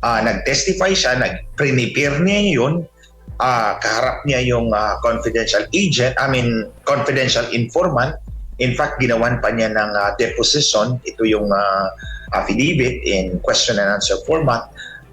Ah, nag-testify siya, nag-prepare niya yun, ah, kaharap niya yung ah, confidential agent, I mean, confidential informant. In fact, ginawan pa niya ng ah, deposition, ito yung ah, affidavit in question and answer format,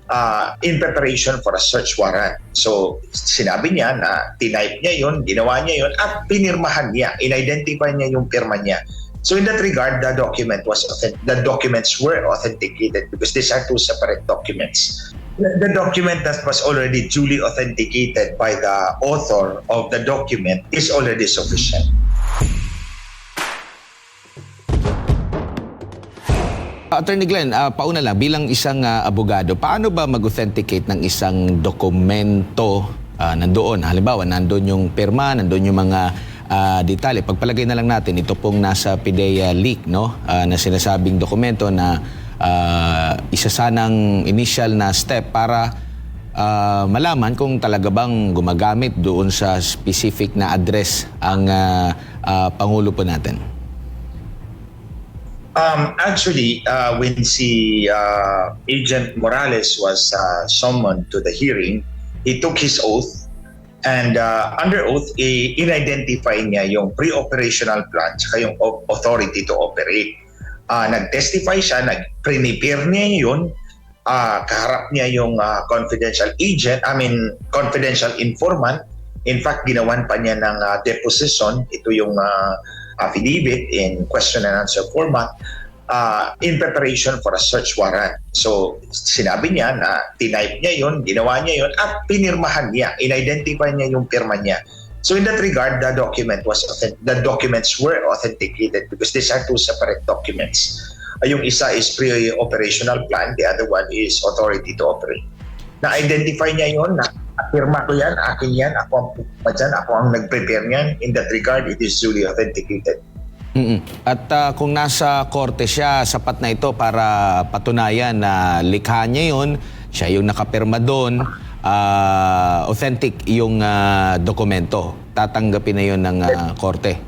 ah, in preparation for a search warrant. So, sinabi niya na tinype niya yun, ginawa niya yun, at pinirmahan niya, in-identify niya yung pirma niya. So in that regard, the document was the documents were authenticated because these are two separate documents. The document that was already duly authenticated by the author of the document is already sufficient. Attorney Glenn, ah, pauna lang, bilang isang ah, abogado, paano ba mag-authenticate ng isang dokumento ah, nandoon? Halimbawa, nandoon yung pirma, nandoon yung mga ah, detalye. Pagpalagay na lang natin, ito pong nasa PIDEA leak, no? Ah, na sinasabing dokumento na ah, isa sanang initial na step para ah, malaman kung talaga bang gumagamit doon sa specific na address ang ah, ah, Pangulo po natin. Um, actually, uh, when si uh, Agent Morales was uh, summoned to the hearing, he took his oath and uh, under oath, i- in-identify niya yung pre-operational plan tsaka yung au- authority to operate. Uh, nag-testify siya, nag-prepare niya yun, uh, kaharap niya yung uh, confidential agent, I mean, confidential informant. In fact, ginawan pa niya ng uh, deposition, ito yung uh, affidavit in question and answer format uh, in preparation for a search warrant. So, sinabi niya na tinype niya yun, ginawa niya yun, at pinirmahan niya, in-identify niya yung pirma niya. So in that regard, the document was the documents were authenticated because these are two separate documents. Uh, yung isa is pre-operational plan, the other one is authority to operate. Na-identify niya yun, na pirma ko yan, akin yan, ako ang pupunta dyan, ako ang nag-prepare niyan. In that regard, it is duly authenticated. Mm-mm. At ah, kung nasa korte siya, sapat na ito para patunayan na likha niya yun, siya yung nakapirma doon, ah, authentic yung ah, dokumento. Tatanggapin na yun ng ah, korte.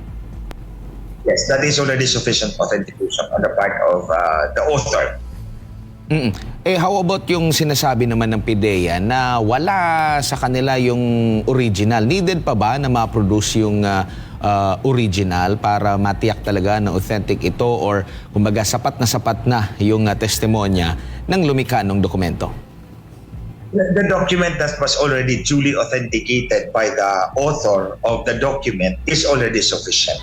Yes, that is already sufficient authentication on the part of uh, the author. Mm-mm. Eh how about yung sinasabi naman ng PIDEA na wala sa kanila yung original? Needed pa ba na ma-produce yung ah, ah, original para matiyak talaga na authentic ito or kumbaga sapat na sapat na yung ah, testimonya ng lumikha ng dokumento? The the document that was already duly authenticated by the author of the document is already sufficient.